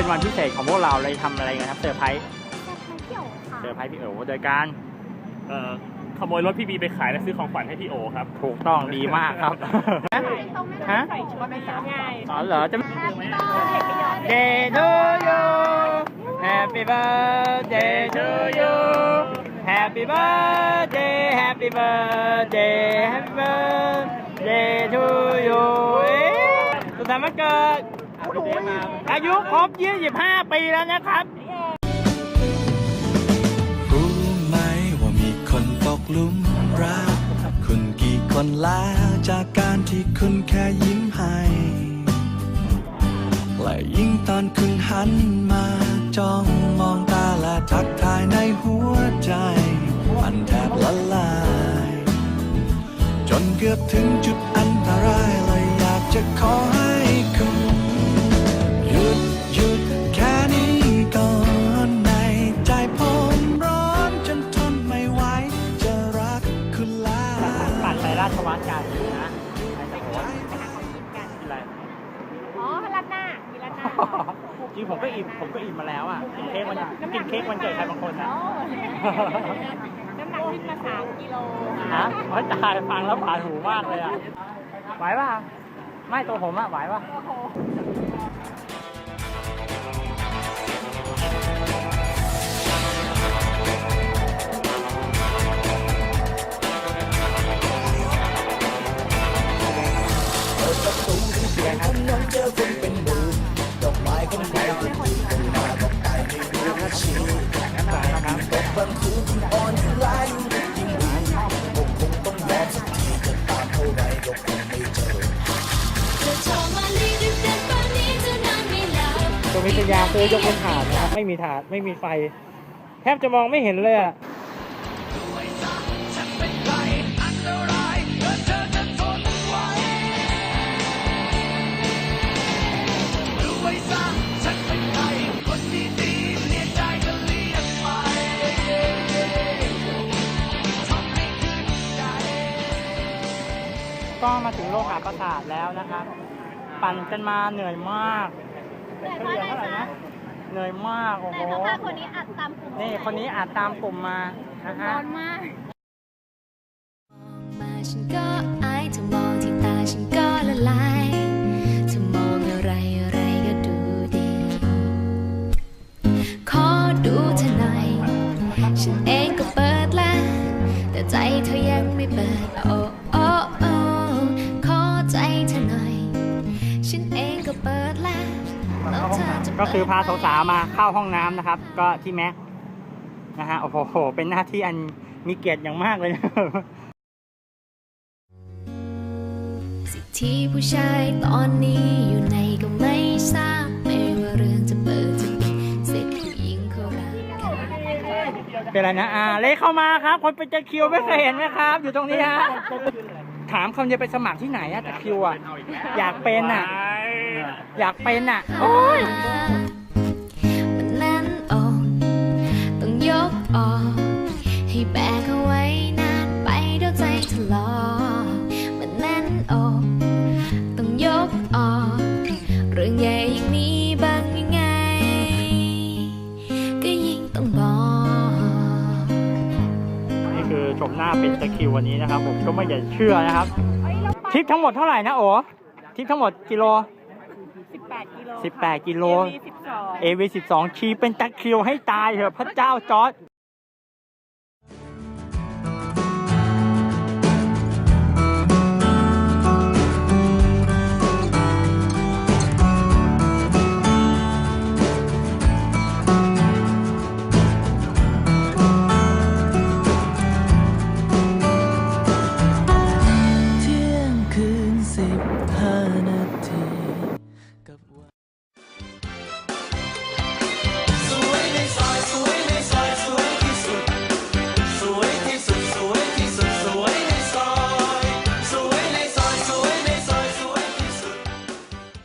เป็นวันพิเศษของพวกเราเลยทำอะไรกันครับเซอร์ไพรส์มาเที่ยวค่ะเซอร์ไพรส์พี่เอ๋โดยการเอ่อขโมยรถพี่บีไปขายและซื้อของขวัญให้พี่โอครับ ถูกต้องดีมากครับ ฮะใส่ชุดไม่สาวง่ายอ๋อเหรอจะแฮปปี้เบิร์ดเดย์ Day to you Happy birthday to you Happy birthday Happy birthday Happy birthday to you เอ๊ะสุดท้ายวันเกิด อายุครบ 25 ปีแล้วนะครับ รู้ไหมว่ามีคนตกหลุมรัก คุณกี่คนแล้วจากการที่คุณแค่ยิ้มให้ และยิ่งตอนคุณหันมาจ้องมองตาและทักทายในหัวใจ มันแทบละลาย จนเกือบถึงจุดอันตรายเลยอยากจะขอ ราชวัฒน์กันนะกินอะไรอ๋อรัดหน้ามีรัดหน้าจริงผมก็อิ่มผมก็อิ่มมาแล้วอะกินเค้กวันกินเค้กวันเกิดใครบางคนนะอ๋อน้ำหนักขึ้นมาสามกิโลฮะว่าตายฟังแล้วบาดหูมากเลยอะไหวป่ะไม่ตัวผมอะไหวป่ะ ตรงวิทยาซื้อยกบนถาดนะครับไม่มีถาดไม่มีไฟ แทบจะมองไม่เห็นเลยอะ ก็มาถึงโลหะประสาทแล้วนะครับ ปั่นกันมาเหนื่อยมากเหนื่อยเพราะอะไรเท่าไหร่คะนะเหนื่อยมากโอ้โหแต่เพราะว่าคนนี้อัดตามกลุ่มนี่คนนี้อาจตามกลุ่มมานะฮะร้อนมากมาฉันก็อายเธอมองที่ตาฉันก็ละลายเธอมองอะไรอะไรก็ดูดี ขอดูเธอหน่อย ฉันเองก็เปิดแล้ว แต่ใจเธอยังไม่เปิดโอ้ ก็คือพาไหมสาวๆมาเข้าห้องน้ำนะครับ ก็ที่แม็กนะฮะโอ้โหเป็นหน้าที่อันมีเกียรติอย่างมากเลยนะสิทธิผู้ชายตอนนี้อยู่ในก็ไม่ทราบไม่ว่าเรื่องจะเปิดจะปิดสิทธิผู้หญิงเขารักกันเป็นอะไรนะอ่าเล็กเข้ามาครับ คนเป็นตะคริวไม่เคยเห็นไหมครับ อยู่ตรงนี้ฮะถามคำจะไปสมัครที่ไหนอะตะคริวอะอยากเป็นอะ อยากเป็นอะโอ้ย มันแน่นอกต้องยกออก ให้แบกเอาไว้นานไปเดี๋ยวใจถลอกมันแน่นอกต้องยกออก เรื่องใหญ่อย่างนี้บ้างยังไง ก็ยิ่งต้องบอก นี่คือชมหน้าเป็นตะคริววันนี้นะครับ ผมก็ไม่อยากเชื่อนะครับทริปทั้งหมดเท่าไหร่นะโอ้ทริปทั้งหมดกิโล 18กิโลสิบแปดกิโล มี12เอวีสิบสองชีเป็นตะคริวให้ตายเถอะพระเจ้าจอร์ดเที่ยงคืนสิบห้านาที cup one.